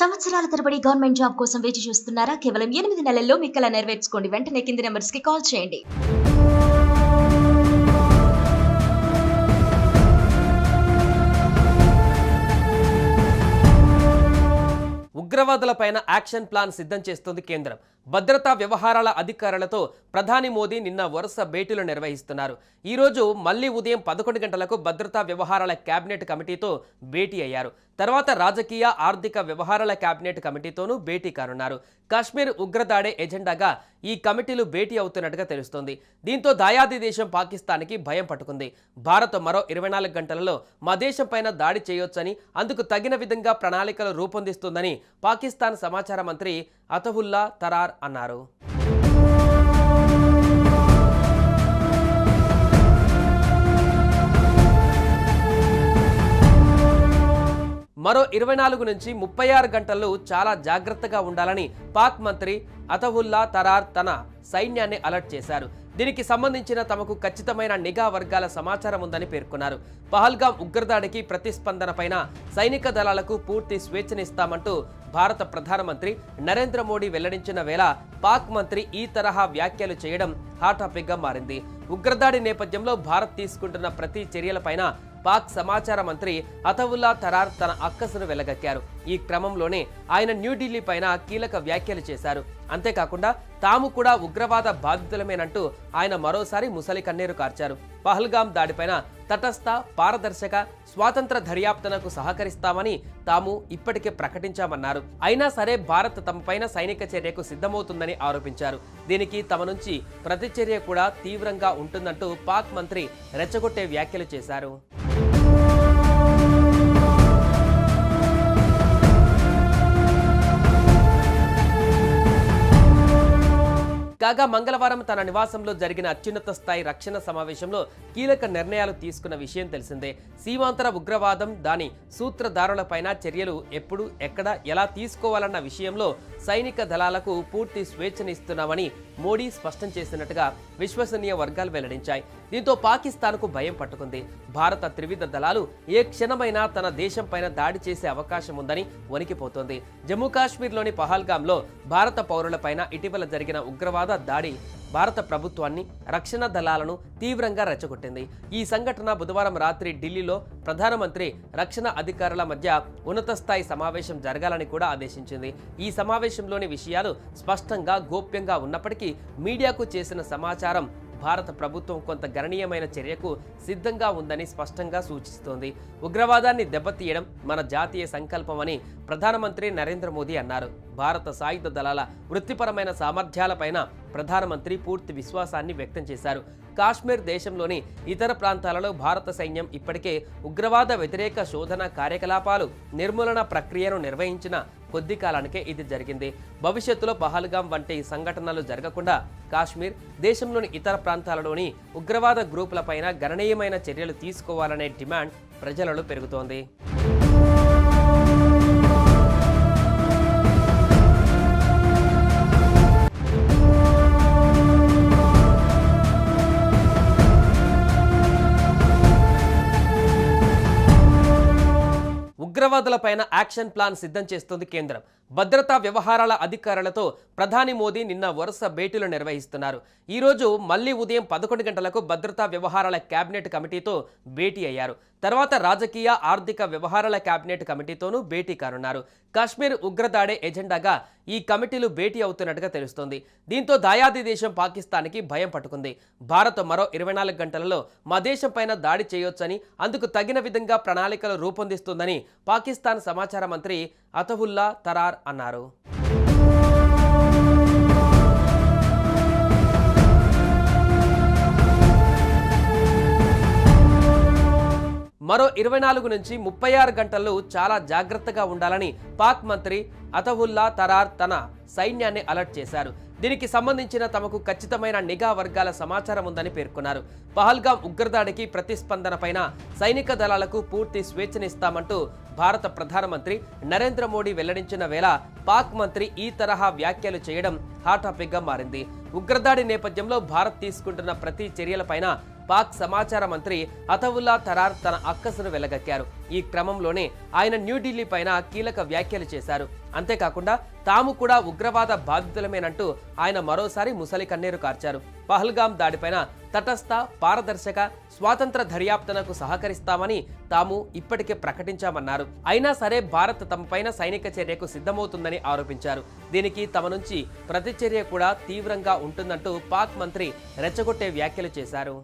సంవత్సరాల తరబడి government job కోసం వేచి చూస్తున్నారా? కేవలం ఎనిమిది నెలల్లో మీ కళ నెరవేర్చుకోండి. వెంటనే కింది నెంబర్స్కి కాల్ చేయండి. ఉగ్రవాదులపైన యాక్షన్ ప్లాన్ సిద్ధం చేస్తోంది కేంద్రం. భద్రతా వ్యవహారాల అధికారులతో ప్రధాని మోదీ నిన్న వరుస భేటీలు నిర్వహిస్తున్నారు. ఈరోజు మళ్ళీ ఉదయం పదకొండు గంటలకు భద్రతా వ్యవహారాల కేబినెట్ కమిటీతో భేటీ అయ్యారు. తర్వాత రాజకీయ ఆర్థిక వ్యవహారాల కేబినెట్ కమిటీతోనూ భేటీ కానున్నారు. కాశ్మీర్ ఉగ్రదాడే ఎజెండాగా ఈ కమిటీలు భేటీ అవుతున్నట్టుగా తెలుస్తోంది. దీంతో దాయాది దేశం పాకిస్తాన్కి భయం పట్టుకుంది. భారత్ మరో ఇరవై నాలుగు గంటలలో మా దేశం పైన దాడి చేయొచ్చని అందుకు తగిన విధంగా ప్రణాళికలు రూపొందిస్తుందని పాకిస్తాన్ సమాచార మంత్రి అతహుల్లా తరార్ అన్నారు. మరో ఇరవై నాలుగు నుంచి ముప్పై ఆరు గంటలు చాలా జాగ్రత్తగా ఉండాలని పాక్ మంత్రి అతహుల్లా తరార్ తన సైన్యాన్ని అలర్ట్ చేశారు. దీనికి సంబంధించిన తమకు ఖచ్చితమైన నిఘా వర్గాల సమాచారం ఉందని పేర్కొన్నారు. పహల్గాం ఉగ్రదాడికి ప్రతిస్పందనపైన సైనిక దళాలకు పూర్తి స్వేచ్ఛనిస్తామంటూ భారత ప్రధానమంత్రి నరేంద్ర మోడీ వెల్లడించిన వేళ పాక్ మంత్రి ఈ తరహా వ్యాఖ్యలు చేయడం హాట్ టాపిక్గా మారింది. ఉగ్రదాడి నేపథ్యంలో భారత్ తీసుకుంటున్న ప్రతి చర్యలపైన పాక్ సమాచార మంత్రి అతవుల్లా తరార్ తన అక్కసును వెలగక్కారు. ఈ క్రమంలోనే ఆయన న్యూఢిల్లీ పైన కీలక వ్యాఖ్యలు చేశారు. అంతేకాకుండా తాము కూడా ఉగ్రవాద బాధితులమేనంటూ ఆయన మరోసారి ముసలి కన్నీరు కార్చారు. పహల్గాం దాడిపైన తటస్థ పారదర్శక స్వాతంత్ర దర్యాప్తునకు సహకరిస్తామని తాము ఇప్పటికే ప్రకటించామన్నారు. అయినా సరే భారత్ తమపైన సైనిక చర్యకు సిద్ధమవుతుందని ఆరోపించారు. దీనికి తమ నుంచి ప్రతిచర్య కూడా తీవ్రంగా ఉంటుందంటూ పాక్ మంత్రి రెచ్చగొట్టే వ్యాఖ్యలు చేశారు. కాగా మంగళవారం తన నివాసంలో జరిగిన అత్యున్నత స్థాయి రక్షణ సమావేశంలో కీలక నిర్ణయాలు తీసుకున్న విషయం తెలిసిందే. సీమాంతర ఉగ్రవాదం దాని సూత్రధారులపైన చర్యలు ఎప్పుడు ఎక్కడ ఎలా తీసుకోవాలన్న విషయంలో సైనిక దళాలకు పూర్తి స్వేచ్ఛనిస్తున్నామని మోడీ స్పష్టం చేసినట్టుగా విశ్వసనీయ వర్గాలు వెల్లడించాయి. దీంతో పాకిస్తాన్కు భయం పట్టుకుంది. భారత త్రివిధ దళాలు ఏ క్షణమైనా తన దేశంపైన దాడి చేసే అవకాశం ఉందని వణికిపోతోంది. జమ్మూ కాశ్మీర్లోని పహల్గామ్లో భారత పౌరులపైన ఇటీవల జరిగిన ఉగ్రవాద దాడి భారత ప్రభుత్వాన్ని రక్షణ దళాలను తీవ్రంగా రెచ్చగొట్టింది. ఈ సంఘటన బుధవారం రాత్రి ఢిల్లీలో ప్రధానమంత్రి రక్షణ అధికారుల మధ్య ఉన్నత స్థాయి సమావేశం జరగాలని కూడా ఆదేశించింది. ఈ సమావేశంలోని విషయాలు స్పష్టంగా గోప్యంగా ఉన్నప్పటికీ మీడియాకు చేసిన సమాచారం భారత ప్రభుత్వం కొంత గణనీయమైన చర్యకు సిద్ధంగా ఉందని స్పష్టంగా సూచిస్తోంది. ఉగ్రవాదాన్ని దెబ్బతీయడం మన జాతీయ సంకల్పమని ప్రధానమంత్రి నరేంద్ర మోదీ అన్నారు. భారత సాయుధ దళాల వృత్తిపరమైన సామర్థ్యాలపైన ప్రధానమంత్రి పూర్తి విశ్వాసాన్ని వ్యక్తం చేశారు. కాశ్మీర్ దేశంలోని ఇతర ప్రాంతాలలో భారత సైన్యం ఇప్పటికే ఉగ్రవాద వ్యతిరేక శోధన కార్యకలాపాలు నిర్మూలన ప్రక్రియను నిర్వహించిన కొద్ది కాలానికే ఇది జరిగింది. భవిష్యత్తులో పహల్గాం వంటి సంఘటనలు జరగకుండా కాశ్మీర్ దేశంలోని ఇతర ప్రాంతాలలోని ఉగ్రవాద గ్రూపులపైన గణనీయమైన చర్యలు తీసుకోవాలనే డిమాండ్ ప్రజలలో పెరుగుతోంది. ఉగ్రవాదులపైన యాక్షన్ ప్లాన్ సిద్ధం చేస్తోంది కేంద్రం. భద్రతా వ్యవహారాల అధికారులతో ప్రధాని మోదీ నిన్న వరుస భేటీలు నిర్వహిస్తున్నారు. ఈ రోజు మళ్ళీ ఉదయం పదకొండు గంటలకు భద్రతా వ్యవహారాల కేబినెట్ కమిటీతో భేటీ అయ్యారు. తర్వాత రాజకీయ ఆర్థిక వ్యవహారాల కేబినెట్ కమిటీతోనూ భేటీ కానున్నారు. కాశ్మీర్ ఉగ్రదాడే ఎజెండాగా ఈ కమిటీలు భేటీ అవుతున్నట్టుగా తెలుస్తోంది. దీంతో దాయాది దేశం పాకిస్తాన్కి భయం పట్టుకుంది. భారత్ మరో ఇరవై నాలుగు గంటలలో మా దేశం పైన దాడి చేయొచ్చని అందుకు తగిన విధంగా ప్రణాళికలు రూపొందిస్తుందని పాకిస్తాన్ సమాచార మంత్రి అతవుల్లా తరార్ అన్నారు. మరో ఇరవై నాలుగు నుంచి ముప్పై ఆరు గంటల్లో చాలా జాగ్రత్తగా ఉండాలని పాక్ మంత్రి అతవుల్లా తరార్ తన సైన్యాన్ని అలర్ట్ చేశారు. దీనికి సంబంధించిన తమకు ఖచ్చితమైన నిఘా వర్గాల సమాచారం ఉందని పేర్కొన్నారు. పహల్గాం ఉగ్రదాడికి ప్రతిస్పందనపైన సైనిక దళాలకు పూర్తి స్వేచ్ఛనిస్తామంటూ భారత ప్రధానమంత్రి నరేంద్ర మోడీ వెల్లడించిన వేళ పాక్ మంత్రి ఈ తరహా వ్యాఖ్యలు చేయడం హాట్ టాపిక్గా మారింది. ఉగ్రదాడి నేపథ్యంలో భారత్ తీసుకుంటున్న ప్రతి చర్యలపైన పాక్ సమాచార మంత్రి అతవుల్లా తరార్ తన అక్కసును వెలగక్కారు. ఈ క్రమంలోనే ఆయన న్యూఢిల్లీ పైన కీలక వ్యాఖ్యలు చేశారు. అంతేకాకుండా తాము కూడా ఉగ్రవాద బాధితులమేనంటూ ఆయన మరోసారి ముసలి కన్నీరు కార్చారు. పహల్గాం దాడిపైన తటస్థ పారదర్శక స్వాతంత్ర దర్యాప్తనకు సహకరిస్తామని తాము ఇప్పటికే ప్రకటించామన్నారు. అయినా సరే భారత్ తమపైన సైనిక చర్యకు సిద్ధమవుతుందని ఆరోపించారు. దీనికి తమ నుంచి ప్రతిచర్య కూడా తీవ్రంగా ఉంటుందంటూ పాక్ మంత్రి రెచ్చగొట్టే వ్యాఖ్యలు చేశారు.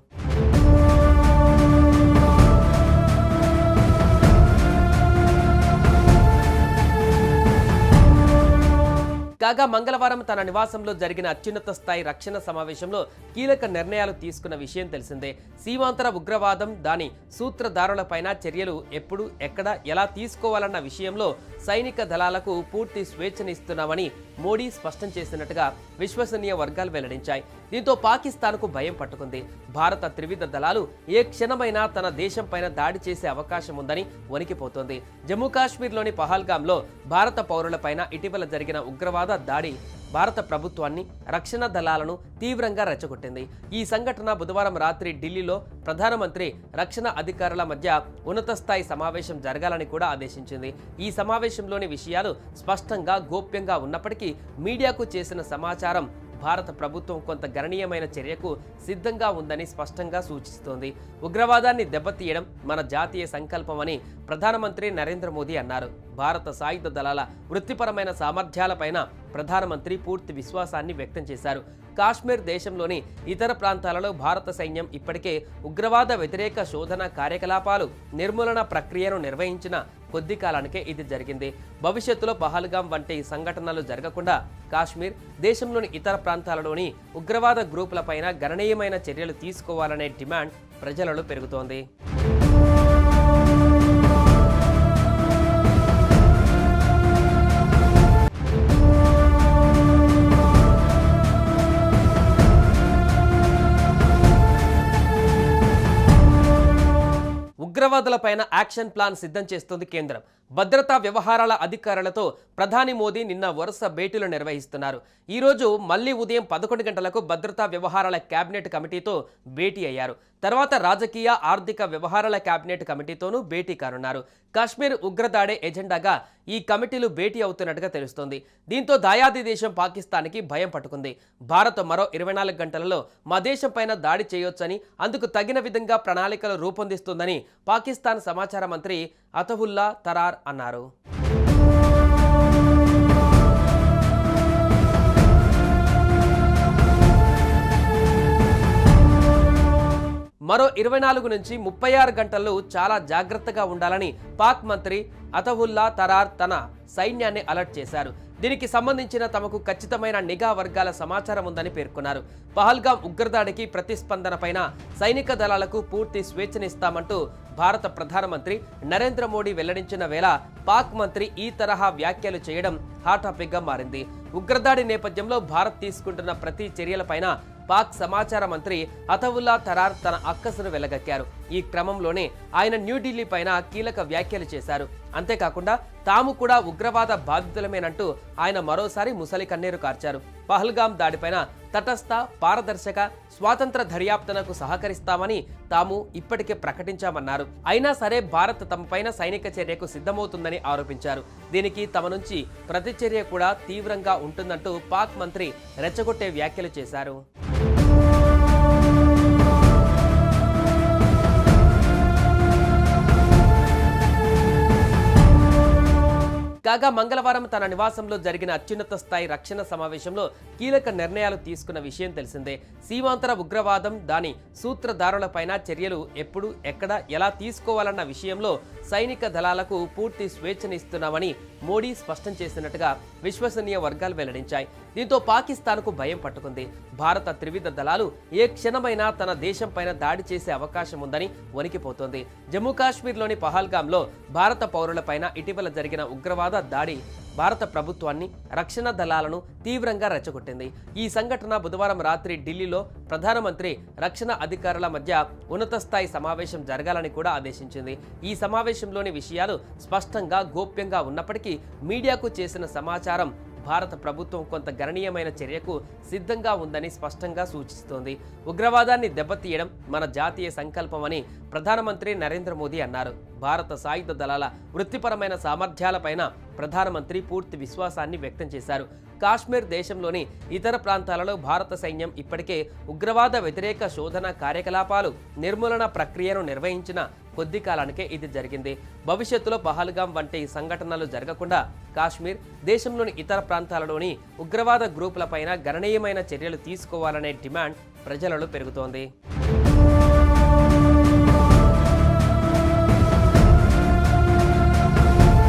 కాగా మంగళవారం తన నివాసంలో జరిగిన అత్యున్నత స్థాయి రక్షణ సమావేశంలో కీలక నిర్ణయాలు తీసుకున్న విషయం తెలిసిందే. సీమాంతర ఉగ్రవాదం దాని సూత్రధారులపైన చర్యలు ఎప్పుడు ఎక్కడ ఎలా తీసుకోవాలన్న విషయంలో సైనిక దళాలకు పూర్తి స్వేచ్ఛనిస్తున్నామని మోడీ స్పష్టం చేసినట్టుగా విశ్వసనీయ వర్గాలు వెల్లడించాయి. దీంతో పాకిస్తాన్కు భయం పట్టుకుంది. భారత త్రివిధ దళాలు ఏ క్షణమైనా తన దేశంపైన దాడి చేసే అవకాశం ఉందని వణికిపోతోంది. జమ్మూ కాశ్మీర్లోని పహల్గామ్లో భారత పౌరులపైన ఇటీవల జరిగిన ఉగ్రవాద దాడి భారత ప్రభుత్వాన్ని రక్షణ దళాలను తీవ్రంగా రెచ్చగొట్టింది. ఈ సంఘటన బుధవారం రాత్రి ఢిల్లీలో ప్రధానమంత్రి రక్షణ అధికారుల మధ్య ఉన్నత స్థాయి సమావేశం జరగాలని కూడా ఆదేశించింది. ఈ సమావేశంలోని విషయాలు స్పష్టంగా గోప్యంగా ఉన్నప్పటికీ మీడియాకు చేసిన సమాచారం భారత ప్రభుత్వం కొంత గణనీయమైన చర్యకు సిద్ధంగా ఉందని స్పష్టంగా సూచిస్తోంది. ఉగ్రవాదాన్ని దెబ్బతీయడం మన జాతీయ సంకల్పమని ప్రధానమంత్రి నరేంద్ర మోదీ అన్నారు. భారత సాయుధ దళాల వృత్తిపరమైన సామర్థ్యాలపైన ప్రధానమంత్రి పూర్తి విశ్వాసాన్ని వ్యక్తం చేశారు. కాశ్మీర్ దేశంలోని ఇతర ప్రాంతాలలో భారత సైన్యం ఇప్పటికే ఉగ్రవాద వ్యతిరేక శోధన కార్యకలాపాలు నిర్మూలన ప్రక్రియను నిర్వహించిన కొద్ది కాలానికే ఇది జరిగింది. భవిష్యత్తులో పహల్గాం వంటి సంఘటనలు జరగకుండా కాశ్మీర్ దేశంలోని ఇతర ప్రాంతాలలోని ఉగ్రవాద గ్రూపులపైన గణనీయమైన చర్యలు తీసుకోవాలనే డిమాండ్ ప్రజలలో పెరుగుతోంది. ఉగ్రవాదులపైన యాక్షన్ ప్లాన్ సిద్ధం చేస్తోంది కేంద్రం. భద్రతా వ్యవహారాల అధికారులతో ప్రధాని మోదీ నిన్న వరుస భేటీలు నిర్వహిస్తున్నారు. ఈ రోజు మళ్ళీ ఉదయం పదకొండు గంటలకు భద్రతా వ్యవహారాల కేబినెట్ కమిటీతో భేటీ అయ్యారు. తర్వాత రాజకీయ ఆర్థిక వ్యవహారాల కేబినెట్ కమిటీతోనూ భేటీ కానున్నారు. కాశ్మీర్ ఉగ్రదాడే ఎజెండాగా ఈ కమిటీలు భేటీ అవుతున్నట్టుగా తెలుస్తోంది. దీంతో దాయాది దేశం పాకిస్తాన్కి భయం పట్టుకుంది. భారత్ మరో ఇరవై నాలుగు గంటలలో మా దేశం పైన దాడి చేయొచ్చని అందుకు తగిన విధంగా ప్రణాళికలు రూపొందిస్తుందని పాకిస్తాన్ సమాచార మంత్రి అతహుల్లా తరార్ అన్నారు. మరో ఇరవై నాలుగు నుంచి ముప్పై ఆరు గంటల్లో చాలా జాగ్రత్తగా ఉండాలని పాక్ మంత్రి అతహుల్లా తరార్ తన సైన్యాన్ని అలర్ట్ చేశారు. దీనికి సంబంధించిన తమకు ఖచ్చితమైన నిఘా వర్గాల సమాచారం ఉందని పేర్కొన్నారు. పహల్గాం ఉగ్రదాడికి ప్రతిస్పందనపైన సైనిక దళాలకు పూర్తి స్వేచ్ఛనిస్తామంటూ భారత ప్రధానమంత్రి నరేంద్ర మోడీ వెల్లడించిన వేళ పాక్ మంత్రి ఈ తరహా వ్యాఖ్యలు చేయడం హాట్ టాపిక్గా మారింది. ఉగ్రదాడి నేపథ్యంలో భారత్ తీసుకుంటున్న ప్రతి చర్యలపైన పాక్ సమాచార మంత్రి అతవుల్లా తరార్ తన అక్కసును వెలగక్కారు. ఈ క్రమంలోనే ఆయన న్యూఢిల్లీ పైన కీలక వ్యాఖ్యలు చేశారు. అంతేకాకుండా తాము కూడా ఉగ్రవాద బాధితులమేనంటూ ఆయన మరోసారి ముసలి కన్నీరు కార్చారు. పహల్గాం దాడిపైన తటస్థ పారదర్శక స్వాతంత్ర దర్యాప్తనకు సహకరిస్తామని తాము ఇప్పటికే ప్రకటించామన్నారు. అయినా సరే భారత్ తమపైన సైనిక చర్యకు సిద్ధమవుతుందని ఆరోపించారు. దీనికి తమ నుంచి ప్రతిచర్య కూడా తీవ్రంగా ఉంటుందంటూ పాక్ మంత్రి రెచ్చగొట్టే వ్యాఖ్యలు చేశారు. కాగా మంగళవారం తన నివాసంలో జరిగిన అత్యున్నత స్థాయి రక్షణ సమావేశంలో కీలక నిర్ణయాలు తీసుకున్న విషయం తెలిసిందే. సీమాంతర ఉగ్రవాదం దాని సూత్రధారులపైన చర్యలు ఎప్పుడు ఎక్కడ ఎలా తీసుకోవాలన్న విషయంలో సైనిక దళాలకు పూర్తి స్వేచ్ఛనిస్తున్నామని మోడీ స్పష్టం చేసినట్టుగా విశ్వసనీయ వర్గాలు వెల్లడించాయి. దీంతో పాకిస్తాన్కు భయం పట్టుకుంది. భారత త్రివిధ దళాలు ఏ క్షణమైనా తన దేశంపైన దాడి చేసే అవకాశం ఉందని వణికిపోతోంది. జమ్మూ కాశ్మీర్లోని పహల్గాంలో భారత పౌరులపైన ఇటీవల జరిగిన ఉగ్రవాద దాడి భారత ప్రభుత్వాన్ని రక్షణ దళాలను తీవ్రంగా రెచ్చగొట్టింది. ఈ సంఘటన బుధవారం రాత్రి ఢిల్లీలో ప్రధానమంత్రి రక్షణ అధికారుల మధ్య ఉన్నత స్థాయి సమావేశం జరగాలని కూడా ఆదేశించింది. ఈ సమావేశంలోని విషయాలు స్పష్టంగా గోప్యంగా ఉన్నప్పటికీ మీడియాకు చేసిన సమాచారం భారత ప్రభుత్వం కొంత గణనీయమైన చర్యకు సిద్ధంగా ఉందని స్పష్టంగా సూచిస్తోంది. ఉగ్రవాదాన్ని దెబ్బతీయడం మన జాతీయ సంకల్పమని ప్రధానమంత్రి నరేంద్ర మోదీ అన్నారు. భారత సాయుధ దళాల వృత్తిపరమైన సామర్థ్యాలపైన ప్రధానమంత్రి పూర్తి విశ్వాసాన్ని వ్యక్తం చేశారు. కాశ్మీర్ దేశంలోని ఇతర ప్రాంతాలలో భారత సైన్యం ఇప్పటికే ఉగ్రవాద వ్యతిరేక శోధన కార్యకలాపాలు నిర్మూలన ప్రక్రియను నిర్వహించిన కొద్ది కాలానికే ఇది జరిగింది. భవిష్యత్తులో పహల్గాం వంటి సంఘటనలు జరగకుండా కాశ్మీర్ దేశంలోని ఇతర ప్రాంతాలలోని ఉగ్రవాద గ్రూపులపైన గణనీయమైన చర్యలు తీసుకోవాలనే డిమాండ్ ప్రజలలో పెరుగుతోంది.